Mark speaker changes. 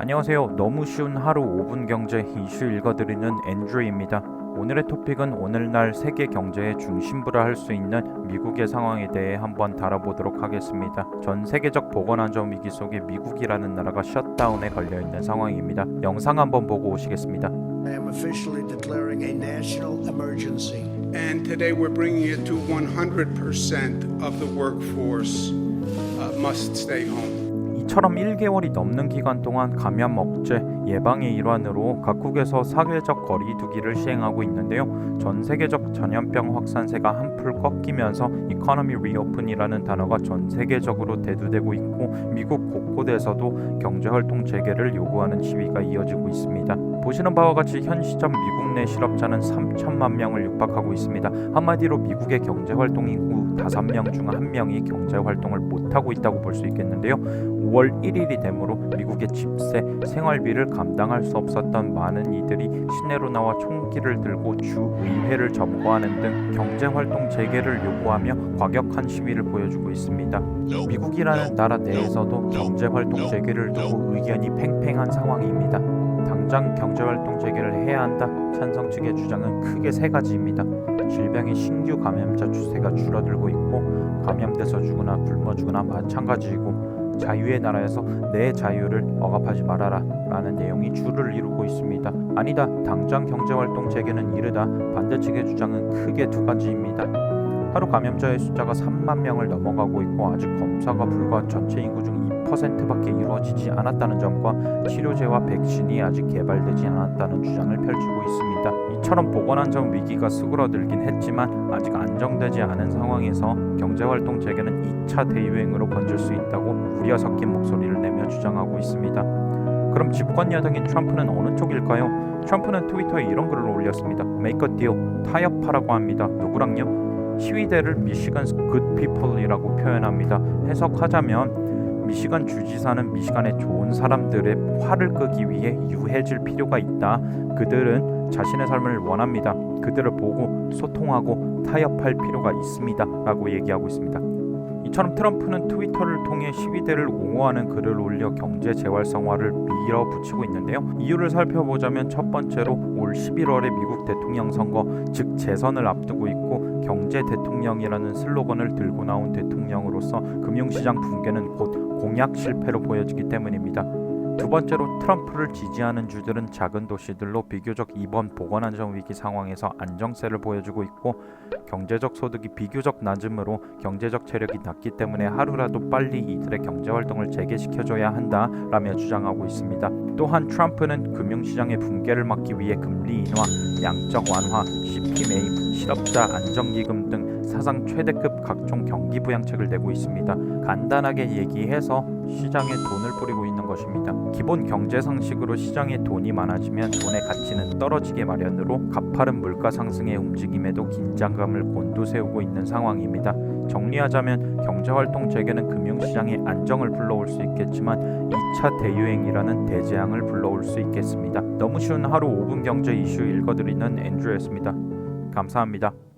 Speaker 1: 안녕하세요. 너무 쉬운 하루 5분 경제 이슈 읽어드리는 앤드류입니다. 오늘의 토픽은 오늘날 세계 경제의 중심부라 할 수 있는 미국의 상황에 대해 한번 다뤄보도록 하겠습니다. 전 세계적 보건안전 위기 속에 미국이라는 나라가 셧다운에 걸려 있는 상황입니다. 영상 한번 보고 오시겠습니다.
Speaker 2: I am officially declaring a national emergency.
Speaker 3: And today we're bringing it to 100% of the workforce uh, must stay home.
Speaker 1: 이처럼 1개월이 넘는 기간 동안 감염 억제 예방의 일환으로 각국에서 사회적 거리두기를 시행하고 있는데요. 전 세계적 전염병 확산세가 한풀 꺾이면서 이코노미 리오픈이라는 단어가 전 세계적으로 대두되고 있고 미국 곳곳에서도 경제 활동 재개를 요구하는 시위가 이어지고 있습니다. 보시는 바와 같이 현 시점 미국 내 실업자는 3천만 명을 육박하고 있습니다. 한마디로 미국의 경제 활동 인구 5명 중 1명이 경제 활동을 못하고 있다고 볼 수 있겠는데요. 5월 1일이 되므로 미국의 집세, 생활비를 감당할 수 없었던 많은 이들이 시내로 나와 총기를 들고 주 의회를 점거하는 등 경제 활동 재개를 요구하며 과격한 시위를 보여주고 있습니다. 미국이라는 나라 내에서도 경제 활동 재개를 두고 의견이 팽팽한 상황입니다. 당장 경제 활동 재개를 해야 한다. 찬성 측의 주장은 크게 세 가지입니다. 질병의 신규 감염자 추세가 줄어들고 있고 감염돼서 죽거나 굶어 죽거나 마찬가지이고 자유의 나라에서 내 자유를 억압하지 말아라 라는 내용이 주를 이루고 있습니다. 아니다. 당장 경제활동 재개는 이르다. 반대 측의 주장은 크게 두 가지입니다. 하루 감염자의 숫자가 3만 명을 넘어가고 있고 아직 검사가 불과 전체 인구 중 2%밖에 이루어지지 않았다는 점과 치료제와 백신이 아직 개발되지 않았다는 주장을 펼치고 있습니다. 이처럼 보건안전 위기가 수그러들긴 했지만 아직 안정되지 않은 상황에서 경제활동 재개는 2차 대유행으로 번질 수 있다고 우려 섞인 목소리를 내며 주장하고 있습니다. 그럼 집권 여당인 트럼프는 어느 쪽일까요? 트럼프는 트위터에 이런 글을 올렸습니다. A deal, 타협하라고 합니다. 누구랑요? 시위대를 미시간 good people이라고 표현합니다. 해석하자면 미시간 주지사는 미시간의 좋은 사람들의 화를 끄기 위해 유해질 필요가 있다. 그들은 자신의 삶을 원합니다. 그들을 보고 소통하고 타협할 필요가 있습니다.라고 얘기하고 있습니다. 이처럼 트럼프는 트위터를 통해 시위대를 옹호하는 글을 올려 경제 재활성화를 밀어붙이고 있는데요. 이유를 살펴보자면 첫 번째로 올 11월에 미국 대통령 선거 즉 재선을 앞두고 있고 경제 대통령이라는 슬로건을 들고 나온 대통령으로서 금융시장 붕괴는 곧 공약 실패로 보여지기 때문입니다. 두 번째로 트럼프를 지지하는 주들은 작은 도시들로 비교적 이번 보건안전 위기 상황에서 안정세를 보여주고 있고 경제적 소득이 비교적 낮으므로 경제적 체력이 낮기 때문에 하루라도 빨리 이들의 경제 활동을 재개시켜줘야 한다라며 주장하고 있습니다. 또한 트럼프는 금융시장의 붕괴를 막기 위해 금리 인하, 양적 완화, CP 매입, 실업자 안정기금 등 사상 최대급 각종 경기 부양책을 내고 있습니다. 간단하게 얘기해서 시장에 돈을 뿌리고 있는 것입니다. 기본 경제 상식으로 시장에 돈이 많아지면 돈의 가치는 떨어지게 마련으로 가파른 물가 상승의 움직임에도 긴장감을 곤두세우고 있는 상황입니다. 정리하자면 경제 활동 재개는 금융시장의 안정을 불러올 수 있겠지만 2차 대유행이라는 대재앙을 불러올 수 있겠습니다. 너무 쉬운 하루 5분 경제 이슈 읽어드리는 앤드류였습니다. 감사합니다.